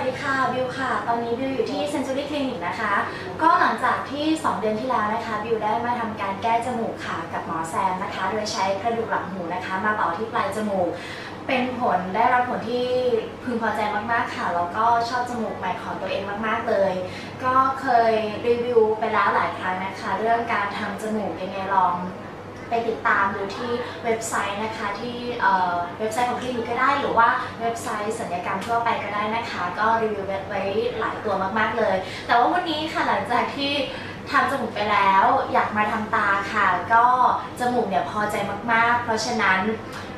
สดีค่ะบิวค่ะ ตอนนี้บิวอยู่ที่ Century Clinic นะคะ ก็หลังจากที่ 2 เดือนที่แล้วนะคะบิวได้มาทำการแก้จมูกค่ะกับหมอแซมนะคะ โดยใช้กระดูกหลังหูนะคะ มาต่อที่ปลายจมูก เป็นผลได้รับผลที่พึงพอใจมากๆค่ะ แล้วก็ชอบจมูกใหม่ของตัวเองมากๆเลย ก็เคยรีวิวไปแล้วหลายครั้งนะคะ เรื่องการทำจมูกยังไงลอง ไปติดตามดูที่เว็บไซต์นะคะที่เว็บไซต์ของคลินิกก็ได้หรือว่าเว็บไซต์สัญญกรรมทั่วไปก็ได้นะคะ ก็รีวิวไว้หลายตัวมากๆเลย แต่ว่าวันนี้ค่ะหลังจากที่ ทำจมูกไปแล้ว อยากมาทำตาค่ะ ก็จมูกเนี่ยพอใจมากๆ เพราะฉะนั้น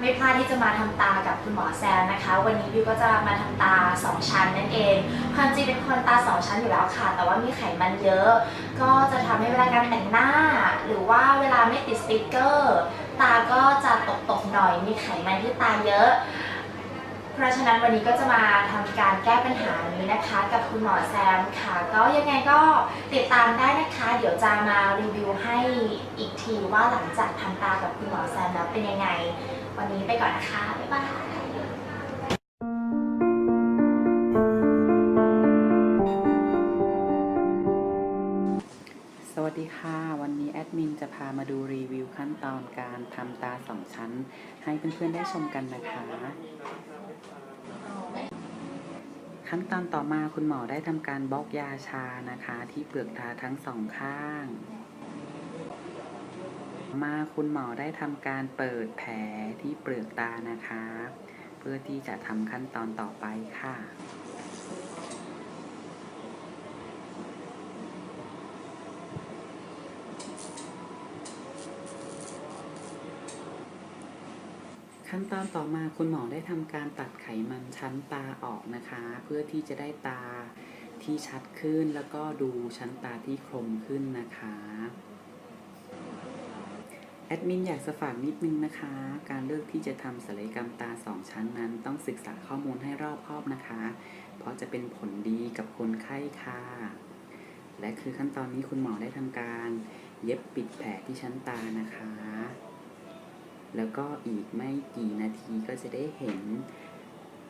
ไม่พลาดที่จะมาทำตากับคุณหมอแซมนะคะ วันนี้บิวก็จะมาทำตา 2 ชั้นนั่นเอง ความจริงเป็นคนตา 2 ชั้นอยู่แล้วค่ะ แต่ว่ามีไขมันเยอะ ก็จะทำให้เวลาการแต่งหน้า หรือว่าเวลาไม่ติดสติกเกอร์ ตาก็จะตกๆหน่อย มีไขมันที่ตาเยอะ ราะฉะนั้นวันนี้ก็จะมาทำการแก้ปัญหานี้นะคะ กับคุณหมอแซมค่ะ ก็ยังไงก็ติดตามได้นะคะ เดี๋ยวจะมารีวิวให้อีกทีว่าหลังจากทำตากับคุณหมอแซมแล้วเป็นยังไง วันนี้ไปก่อนนะคะบ๊ายบาย วัสดีค่ะ วันนี้แอดมินจะพามาดูรีวิวขั้นตอนการทำตาสองชั้น ให้เพื่อนๆได้ชมกันนะคะ ขั้นตอนต่อมาคุณหมอได้ทำการบล็อกยาชานะคะ ที่เปลือกตาทั้งสองข้าง มาคุณหมอได้ทำการเปิดแผลที่เปลือกตานะคะ เพื่อที่จะทำขั้นตอนต่อไปค่ะ ขั้นตอนต่อมาคุณหมอได้ทำการตัดไขมันชั้นตาออกนะคะ เพื่อที่จะได้ตาที่ชัดขึ้นแล้วก็ดูชั้นตาที่คมขึ้นนะคะแอดมินอยากจะฝากนิดนึงนะคะ การเลือกที่จะทำศัลยกรรมตาสองชั้นนั้น ต้องศึกษาข้อมูลให้รอบคอบนะคะ เพราะจะเป็นผลดีกับคนไข้ค่ะ และคือขั้นตอนนี้คุณหมอได้ทำการ เย็บปิดแผลที่ชั้นตานะคะ แล้วก็อีกไม่กี่นาทีก็จะได้เห็น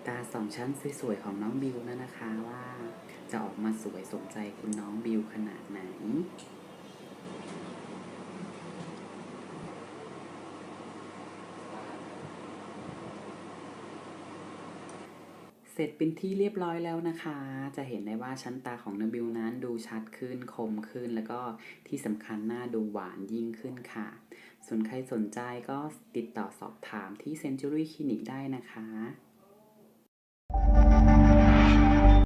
ตาสองชั้นสวยๆของน้องบิวแล้วนะคะว่าจะออกมาสวยสมใจคุณน้องบิวขนาดไหนเสร็จเป็นที่เรียบร้อยแล้วนะคะ จะเห็นได้ว่าชั้นตาของน้องบิวนั้นดูชัดขึ้นคมขึ้น แล้วก็ที่สำคัญหน้าดูหวานยิ่งขึ้นค่ะ ส่วนใครสนใจก็ติดต่อสอบถามที่ Century Clinic ได้นะคะ